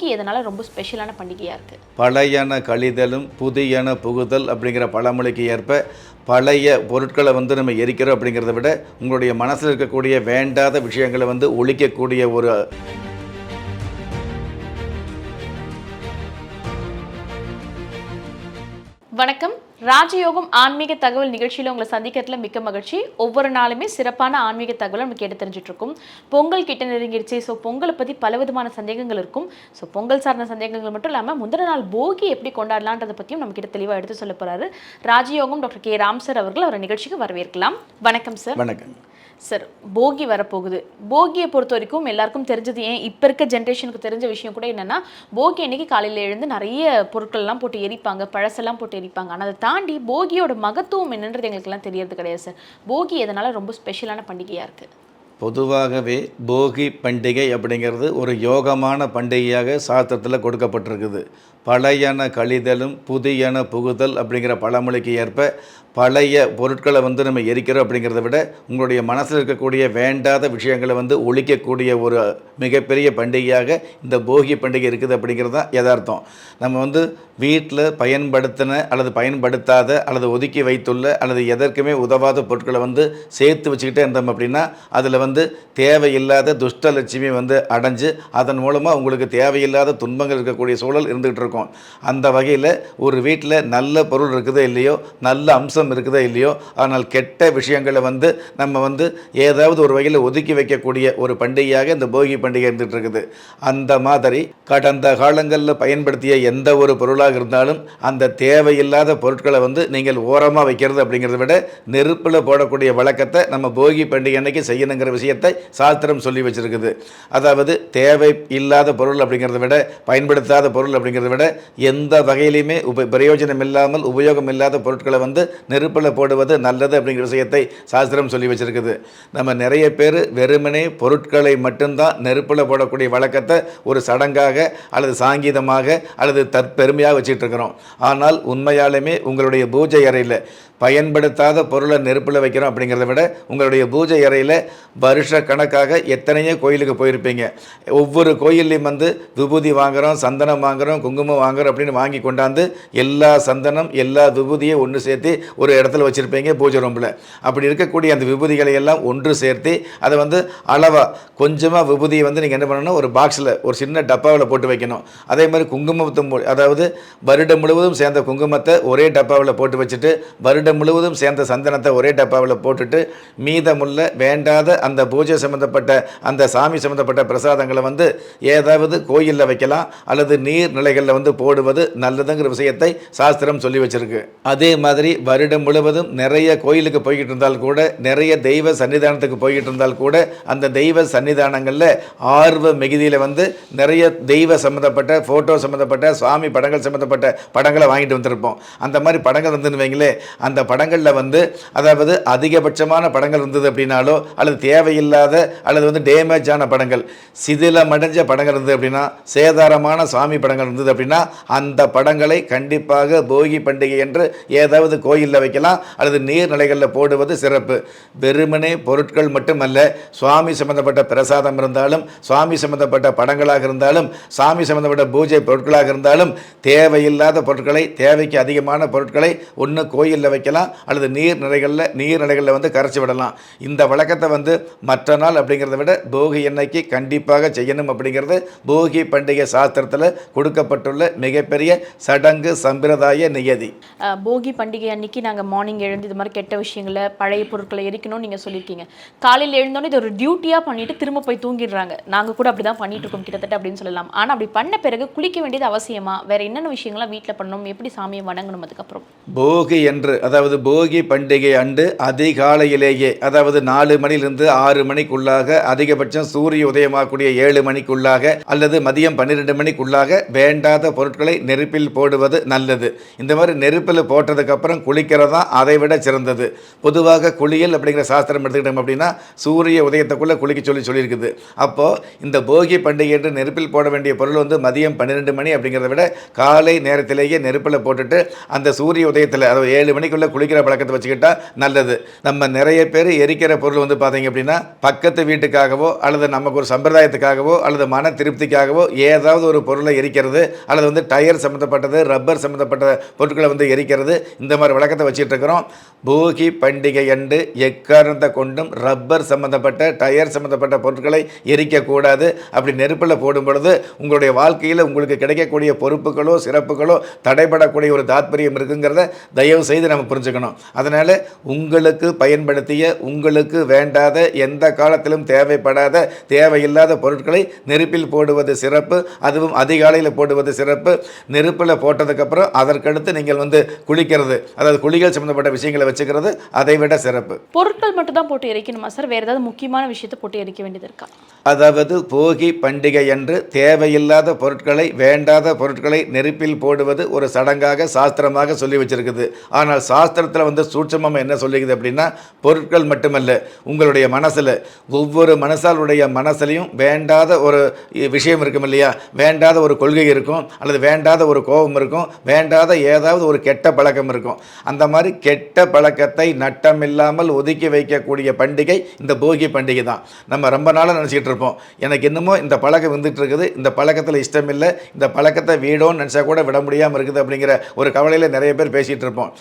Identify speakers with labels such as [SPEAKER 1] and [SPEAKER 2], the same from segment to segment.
[SPEAKER 1] போகி எதனால ரொம்ப ஸ்பெஷலான பண்டிகையாக இருக்குது
[SPEAKER 2] பழையன கழிதலும் புதியன புகுதல் அப்படிங்கிற பழமொழிக்கு ஏற்ப பழைய பொருட்களை வந்து நம்ம எரிக்கிறோம் அப்படிங்கிறத விட உங்களுடைய மனசில் இருக்கக்கூடிய வேண்டாத விஷயங்களை வந்து ஒழிக்கக்கூடிய ஒரு
[SPEAKER 1] வணக்கம். ராஜயோகம் ஆன்மீக தகவல் நிகழ்ச்சியில் உங்களை சந்திக்கிறதுல மிக்க மகிழ்ச்சி. ஒவ்வொரு நாளுமே சிறப்பான ஆன்மீக தகவலை நம்ம கேட்டு தெரிஞ்சுட்டு இருக்கோம். பொங்கல் கிட்ட நெருங்கிடுச்சு ஸோ பொங்கலை பற்றி பலவிதமான சந்தேகங்கள் இருக்கும். ஸோ பொங்கல் சார்ந்த சந்தேகங்கள் மட்டும் இல்லாமல் முந்தின நாள் போகி எப்படி கொண்டாடலான்றதை பற்றியும் நம்ம கிட்ட தெளிவாக எடுத்து சொல்ல போறாரு. ராஜயோகம் டாக்டர் கே. ராம் சார் அவர்கள் ஒரு நிகழ்ச்சிக்கு வரவேற்கலாம். வணக்கம் சார்.
[SPEAKER 2] வணக்கம்.
[SPEAKER 1] சார் போகி வரப்போகுது. போகியை பொறுத்த வரைக்கும் எல்லாருக்கும் தெரிஞ்சது ஏன் இப்போ இருக்க ஜென்ரேஷனுக்கு தெரிஞ்ச விஷயம் கூட என்னென்னா போகி அன்னைக்கு காலையில் எழுந்து நிறைய பொருட்கள்லாம் போட்டு எரிப்பாங்க பழசெல்லாம் போட்டு எரிப்பாங்க. ஆனால் அதை தாண்டி போகியோட மகத்துவம் என்னன்றது எங்களுக்கெல்லாம் தெரியறது கிடையாது சார். போகி எதனால் ரொம்ப ஸ்பெஷலான பண்டிகையாக இருக்குது
[SPEAKER 2] பொதுவாகவே போகி பண்டிகை அப்படிங்கிறது ஒரு யோகமான பண்டிகையாக சாஸ்திரத்தில் கொடுக்கப்பட்டிருக்குது. பழையன கழிதலும் புதியன புகுதல் அப்படிங்கிற பழமொழிக்கு ஏற்ப பழைய பொருட்களை வந்து நம்ம எரிக்கிறோம் அப்படிங்கிறத விட உங்களுடைய மனசில் இருக்கக்கூடிய வேண்டாத விஷயங்களை வந்து ஒழிக்கக்கூடிய ஒரு மிகப்பெரிய பண்டிகையாக இந்த போகி பண்டிகை இருக்குது அப்படிங்கிறது தான் யதார்த்தம். நம்ம வந்து வீட்டில் பயன்படுத்தின அல்லது பயன்படுத்தாத அல்லது ஒதுக்கி வைத்துள்ள அல்லது எதற்குமே உதவாத பொருட்களை வந்து சேர்த்து வச்சுக்கிட்டே இருந்தோம் அப்படின்னா அதில் வந்து தேவையில்லாத துஷ்டலட்சுமி வந்து அடைஞ்சு அதன் மூலமாக உங்களுக்கு தேவையில்லாத துன்பங்கள் இருக்கக்கூடிய சூழல் இருந்துகிட்டு இருக்கும் அந்த வகையில் ஒரு வீட்டில் நல்ல பொருள் இருக்குதோ இல்லையோ நல்ல அம்சம் இருக்குதோ இல்லையோ ஆனால் கெட்ட விஷயங்களை வந்து நம்ம வந்து ஏதாவது ஒரு வகையில் ஒதுக்கி வைக்கக்கூடிய ஒரு பண்டிகையாக இந்த போகி பண்டிகை இருந்துகிட்டு இருக்குது. அந்த மாதிரி கடந்த காலங்களில் பயன்படுத்திய எந்த ஒரு பொருளாக இருந்தாலும் அந்த தேவையில்லாத பொருட்களை வந்து நீங்கள் ஓரமாக வைக்கிறது அப்படிங்கிறத விட நெருப்பில் போடக்கூடிய வழக்கத்தை நம்ம போகி பண்டிகை அன்னைக்கு செய்யணுங்கிற விஷயத்தை சாஸ்திரம் சொல்லி வச்சிருக்குது. அதாவது தேவை இல்லாத பொருள் அப்படிங்கிறத விட பயன்படுத்தாத பொருள் அப்படிங்கிறத விட எந்த வகையிலையுமே உப பிரயோஜனம் இல்லாமல் உபயோகம் இல்லாத பொருட்களை வந்து நெருப்பில் போடுவது நல்லது அப்படிங்கிற விஷயத்தை சாஸ்திரம் சொல்லி வச்சிருக்குது. நம்ம நிறைய பேர் வெறுமனே பொருட்களை மட்டும்தான் நெருப்பில் போடக்கூடிய வழக்கத்தை ஒரு சடங்காக அல்லது சாங்கீதமாக அல்லது தற்பெருமையாக வச்சுட்டு இருக்கிறோம். ஆனால் உண்மையாலுமே உங்களுடைய பூஜை அறையில் பயன்படுத்தாத பொருளை நெருப்பில் வைக்கிறோம் அப்படிங்கிறத விட உங்களுடைய பூஜை அறையில் வருஷ கணக்காக எத்தனையோ கோயிலுக்கு போயிருப்பீங்க. ஒவ்வொரு கோயில்லையும் வந்து விபூதி வாங்குகிறோம் சந்தனம் வாங்குகிறோம் குங்குமம் வாங்குறோம் அப்படின்னு வாங்கி கொண்டாந்து எல்லா சந்தனம் எல்லா விபூதியும் ஒன்று சேர்த்து ஒரு இடத்துல வச்சுருப்பீங்க பூஜை ரூமில். அப்படி இருக்கக்கூடிய அந்த விபூதிகளை எல்லாம் ஒன்று சேர்த்து அதை வந்து அளவாக கொஞ்சமாக விபூதியை வந்து நீங்கள் என்ன பண்ணணும் ஒரு பாக்ஸில் ஒரு சின்ன டப்பாவில் போட்டு வைக்கணும். அதே மாதிரி குங்குமத்தை அதாவது வருடம் முழுவதும் சேர்ந்த குங்குமத்தை ஒரே டப்பாவில் போட்டு வச்சுட்டு வருடம் முழுவதும் சேர்ந்த சந்தனத்தை ஒரே டப்பாவில் போட்டுட்டு மீதமுள்ள வேண்டாத அந்த பூஜை சம்மந்தப்பட்ட அந்த சாமி சம்மந்தப்பட்ட பிரசாதங்களை வந்து ஏதாவது கோயிலில் வைக்கலாம் அல்லது நீர்நிலைகளில் வந்து போடுவது நல்லதுங்கிற விஷயத்தை சாஸ்திரம் சொல்லி வச்சிருக்கு. அதே மாதிரி வருடம் முழுவதும் நிறைய கோயிலுக்கு போய்கிட்டு இருந்தால் கூட நிறைய தெய்வ சன்னிதானத்துக்கு போய்கிட்டு இருந்தால் கூட அந்த தெய்வ சன்னிதானங்களில் ஆர்வ மிகுதியில் வந்து நிறைய தெய்வ சம்மந்தப்பட்ட ஃபோட்டோ சம்மந்தப்பட்ட சுவாமி படங்கள் சம்மந்தப்பட்ட படங்களை வாங்கிட்டு வந்திருப்போம். அந்த மாதிரி படங்கள் வந்து வைங்களேன் அந்த படங்களில் வந்து அதாவது அதிகபட்சமான படங்கள் இருந்தது அப்படின்னாலோ அல்லது தேவையில்லாத அல்லது வந்து டேமேஜ் ஆன படங்கள் சிதிலமடைஞ்ச படங்கள் இருந்தது அப்படின்னா சேதாரமான சாமி படங்கள் இருந்தது அப்படின்னா அந்த படங்களை கண்டிப்பாக போகி பண்டிகை என்று ஏதாவது கோயிலில் வைக்கலாம் அல்லது நீர்நிலைகளில் போடுவது சிறப்பு. வெறுமனே பொருட்கள் மட்டுமல்ல சுவாமி சம்பந்தப்பட்ட பிரசாதம் இருந்தாலும் சுவாமி சம்பந்தப்பட்ட படங்களாக இருந்தாலும் சாமி சம்பந்தப்பட்ட பூஜை பொருட்களாக இருந்தாலும் தேவையில்லாத பொருட்களை தேவைக்கு அதிகமான பொருட்களை ஒன்று கோயிலில் வைக்கலாம் அல்லது நீர்நிலைகளில் நீர்நிலைகளில் வந்து கரைச்சி விடலாம். இந்த வழக்கத்தை வந்து மற்ற நாள் அப்படிங்கிறத விட போகி எண்ணெய்க்கு கண்டிப்பாக செய்யணும் அப்படிங்கிறது போகி பண்டிகை சாஸ்திரத்தில் கொடுக்கப்பட்டுள்ள மிகப்பெரிய சடங்கு சம்பிரதாய நியதி.
[SPEAKER 1] போகி பண்டிகை அன்னைக்கு நாங்கள் மார்னிங் எழுந்து இது மாதிரி கெட்ட விஷயங்களை பழைய பொருட்களை எரிக்கணும்னு நீங்கள் சொல்லியிருக்கீங்க. காலையில் எழுந்தோன்னே இது ஒரு டியூட்டியாக பண்ணிட்டு திரும்ப போய் தூங்கிடுறாங்க. நாங்கள் கூட அப்படி தான் பண்ணிட்டு இருக்கோம் கிட்டத்தட்ட அப்படின்னு சொல்லலாம். ஆனால் அப்படி பண்ண பிறகு குளிக்க வேண்டியது அவசியமா? வேற என்னென்ன விஷயங்கள்லாம் வீட்டில் பண்ணணும்? எப்படி சாமியை வணங்கணும் அதுக்கப்புறம்?
[SPEAKER 2] போகி என்று அதாவது போகி பண்டிகை அன்று அதிகாலையிலேயே அதாவது நாலு மணிலிருந்து ஆறு மணிக்குள்ளாக அதிகபட்சம் சூரிய உதயமாகக்கூடிய ஏழு மணிக்குள்ளாக அல்லது மதியம் பன்னிரெண்டு மணிக்குள்ளாக வேண்டாத பொருட்களை நெருப்பில் போடுவது நல்லது. இந்த மாதிரி நெருப்பில் போட்டதுக்கப்புறம் குளிக்கிறது தான் அதை விட சிறந்தது. பொதுவாக குளியல் அப்படிங்கிற சாஸ்திரம் எடுத்துக்கிட்டோம் அப்படின்னா சூரிய உதயத்துக்குள்ளே குளிக்க சொல்லி சொல்லியிருக்குது. அப்போது இந்த போகி பண்டிகை என்று நெருப்பில் போட வேண்டிய பொருள் வந்து மதியம் பன்னிரெண்டு மணி அப்படிங்கிறத விட காலை நேரத்திலேயே நெருப்பில் போட்டுட்டு அந்த சூரிய உதயத்தில் அதாவது ஏழு மணிக்குள்ளே குளிக்கிற பழக்கத்தை வச்சுக்கிட்டா நல்லது. நம்ம நிறைய பேர் எரிக்கிற பொருள் வந்து பார்த்தீங்க அப்படின்னா பக்கத்து வீட்டுக்காகவோ அல்லது நமக்கு ஒரு சம்பிரதாயத்துக்காகவோ அல்லது மன திருப்திக்காகவோ ஏதாவது ஒரு பொருளை எரிக்கிறது அல்லது வந்து டயர் சம்மந்தப்பட்டது ரப்பர் சம்மந்தப்பட்ட பொருட்களை வந்து எரிக்கிறது இந்த மாதிரி வழக்கத்தை வச்சுட்டு இருக்கிறோம். போகி பண்டிகை அன்று எக்காரணத்தை கொண்டும் ரப்பர் சம்மந்தப்பட்ட டயர் சம்மந்தப்பட்ட பொருட்களை எரிக்கக்கூடாது. அப்படி நெருப்பில் போடும் பொழுது உங்களுடைய வாழ்க்கையில் உங்களுக்கு கிடைக்கக்கூடிய பொறுப்புகளோ சிறப்புகளோ தடைபடக்கூடிய ஒரு தாத்பரியம் இருக்குங்கிறத தயவு செய்து நம்ம புரிஞ்சுக்கணும். அதனால் உங்களுக்கு பயன்படுத்திய உங்களுக்கு வேண்டாத எந்த காலத்திலும் தேவைப்படாத தேவையில்லாத பொருட்களை நெருப்பில் போடுவது சிறப்பு அதுவும் அதிகாலையில் போடுவது சிறப்பு. நெருப்பில் போட்டதுக்கப்புறம் அதற்கடுத்து நீங்கள் வந்து குளிக்கிறது அதாவது குளிகள் சம்மந்தப்பட்ட விஷயங்களை வச்சுக்கிறது அதை விட சிறப்பு.
[SPEAKER 1] பொருட்கள் மட்டும் தான் போட்டு எரிக்கணுமா சார்? வேற ஏதாவது முக்கியமான விஷயத்தை போட்டு எரிக்க வேண்டியது இருக்கா?
[SPEAKER 2] அதாவது போகி பண்டிகை அன்று தேவையில்லாத பொருட்களை வேண்டாத பொருட்களை நெருப்பில் போடுவது ஒரு சடங்காக சாஸ்திரமாக சொல்லி வச்சிருக்குது. ஆனால் சாஸ்திரத்தில் வந்து சூட்சமம் என்ன சொல்லிக்குது அப்படின்னா பொருட்கள் மட்டுமல்ல உங்களுடைய மனசில் ஒவ்வொரு மனசாலுடைய மனசுலையும் வேண்டாத ஒரு விஷயம் இருக்கும் இல்லையா? வேண்டாத ஒரு கொள்கை இருக்கும் அல்லது வேண்டாத ஒரு கோபம் இருக்கும் வேண்டாத ஏதாவது ஒரு கெட்ட பழக்கம் இருக்கும். அந்த மாதிரி கெட்ட பழக்கத்தை நட்டமில்லாமல் ஒதுக்கி வைக்கக்கூடிய பண்டிகை இந்த போகி பண்டிகை தான். நம்ம ரொம்ப நாளாக நினச்சிக்கிட்டு இருப்போம் எனக்கு என்னமோ இந்த பழக்கம் வந்துட்டு இருக்குது இந்த பழக்கத்தில் இஷ்டம் இல்லை இந்த பழக்கத்தை வீடோன்னு நினச்சா கூட விட முடியாமல் இருக்குது அப்படிங்கிற ஒரு கவலையில் நிறைய பேர் பேசிகிட்டு இருப்போம்.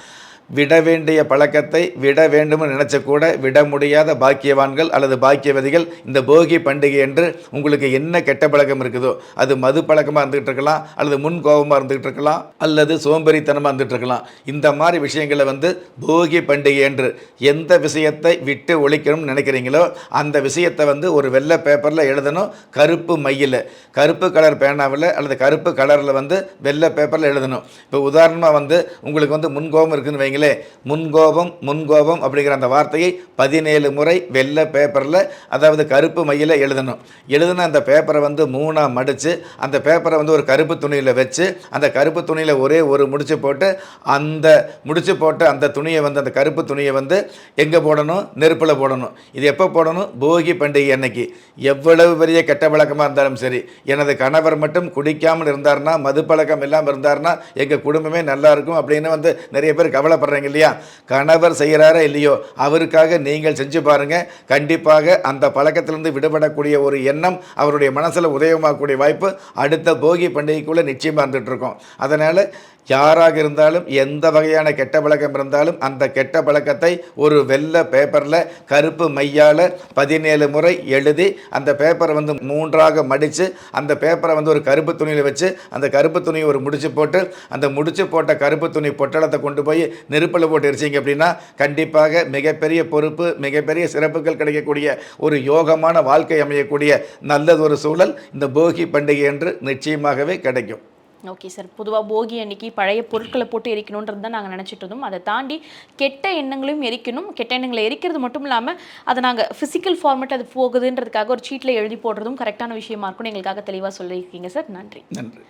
[SPEAKER 2] விட வேண்டிய பழக்கத்தை விட வேண்டும்னு நினச்சக்கூட கூட விட முடியாத பாக்கியவான்கள் அல்லது பாக்கியவதிகள் இந்த போகி பண்டிகை என்று உங்களுக்கு என்ன கெட்ட பழக்கம் இருக்குதோ அது மது பழக்கமாக இருந்துகிட்டு இருக்கலாம் அல்லது முன் கோபமாக இருந்துகிட்டு இருக்கலாம் அல்லது சோம்பேறித்தனமாக இருந்துகிட்டு இருக்கலாம். இந்த மாதிரி விஷயங்களை வந்து போகி பண்டிகை என்று எந்த விஷயத்தை விட்டு ஒழிக்கணும்னு நினைக்கிறீங்களோ அந்த விஷயத்தை வந்து ஒரு வெள்ளை பேப்பரில் எழுதணும் கருப்பு மையில். கருப்பு கலர் பேனாவில் அல்லது கருப்பு கலரில் வந்து வெள்ளை பேப்பரில் எழுதணும். இப்போ உதாரணமாக வந்து உங்களுக்கு வந்து முன்கோபம் இருக்குன்னு வைங்களேன் முன்கோபம் முன்கோபம் அப்படிங்கிற அந்த வார்த்தையை பதினேழு முறை வெள்ளை பேப்பரில் அதாவது கருப்பு மையில் எழுதணும். எழுதின அந்த பேப்பரை வந்து மூணாக மடித்து அந்த பேப்பரை வந்து ஒரு கருப்பு துணியில் வச்சு அந்த கருப்பு துணியில் ஒரே ஒரு முடிச்சு போட்டு அந்த முடிச்சு போட்டு அந்த துணியை வந்து அந்த கருப்பு துணியை வந்து எங்கே போடணும்? நெருப்பில் போடணும். இது எப்போ போடணும்? போகி பண்டிகை அன்னைக்கு. எவ்வளவு பெரிய கெட்ட பழக்கமாக இருந்தாலும் சரி. எனது கணவர் மட்டும் குடிக்காமல் இருந்தார்னா மது பழக்கம் இல்லாமல் இருந்தார்னா எங்கள் குடும்பமே நல்லா இருக்கும் அப்படின்னு வந்து நிறைய பேர் கவலைப்படுறீங்க இல்லையா? கணவர் செய்கிறாரா இல்லையோ? அவருக்காக நீங்கள் செஞ்சு பாருங்கள் கண்டிப்பாக அந்த பழக்கத்திலிருந்து விடுபடக்கூடிய ஒரு எண்ணம் அவருடைய மனசில் உதயமாகக்கூடிய வாய்ப்பு அடுத்த போகி பண்டிகைக்குள்ளே நிச்சயமாக இருந்துகிட்ருக்கோம் அதனால் யாராக இருந்தாலும் எந்த வகையான கெட்ட பழக்கம் இருந்தாலும் அந்த கெட்ட பழக்கத்தை ஒரு வெள்ளை பேப்பரில் கருப்பு மையால் பதினேழு முறை எழுதி அந்த பேப்பரை வந்து மூன்றாக மடித்து அந்த பேப்பரை வந்து ஒரு கருப்பு துணியில் வச்சு அந்த கருப்பு துணியை ஒரு முடிச்சு போட்டு அந்த முடிச்சு போட்ட கருப்பு துணி பொட்டலத்தை கொண்டு போய் நெருப்பில் போட்டு எரிச்சிங்க அப்படின்னா கண்டிப்பாக மிகப்பெரிய பொறுப்பு மிகப்பெரிய சிறப்புகள் கிடைக்கக்கூடிய ஒரு யோகமான வாழ்க்கை அமையக்கூடிய நல்லது ஒரு சூழல் இந்த போகி பண்டிகை என்று நிச்சயமாகவே கிடைக்கும்.
[SPEAKER 1] ஓகே சார் பொதுவாக போகி அன்னைக்கு பழைய பொருட்களை போட்டு எரிக்கணுன்றது தான் நாங்கள் நினச்சிட்டு இருந்தோம் அதை தாண்டி கெட்ட எண்ணங்களையும் எரிக்கணும். கெட்ட எண்ணங்களை எரிக்கிறது மட்டும் இல்லாமல் அதை நாங்கள் ஃபிசிக்கல் ஃபார்மேட் அது போகுதுன்றதுக்காக ஒரு சீட்டில் எழுதி போடுறதும் கரெக்டான விஷயமா இருக்கும்னு எங்களுக்காக தெளிவாக சொல்லியிருக்கீங்க சார் நன்றி.
[SPEAKER 2] நன்றி.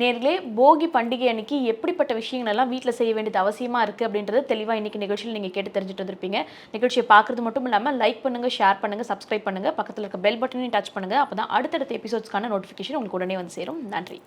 [SPEAKER 1] நேர்களே போகி பண்டிகை அன்னைக்கு எப்படிப்பட்ட விஷயங்கள் எல்லாம் வீட்டில் செய்ய வேண்டியது அவசியமாக இருக்குது அப்படின்றது தெளிவாக இன்னைக்கு நிகழ்ச்சியில் நீங்கள் கேட்டு தெரிஞ்சுட்டு வந்திருப்பீங்க. நிகழ்ச்சியை பார்க்குறது மட்டும் இல்லாமல் லைக் பண்ணுங்கள் ஷேர் பண்ணுங்கள் சப்ஸ்கிரைப் பண்ணுங்கள் பக்கத்தில் இருக்க பெல் பட்டனையும் டச் பண்ணுங்கள் அப்போ தான் அடுத்தடுத்த எபிசோட்ஸ்க்கான நோட்டிஃபிகேஷன் உங்களுக்கு உடனே வந்து சேரும். நன்றி.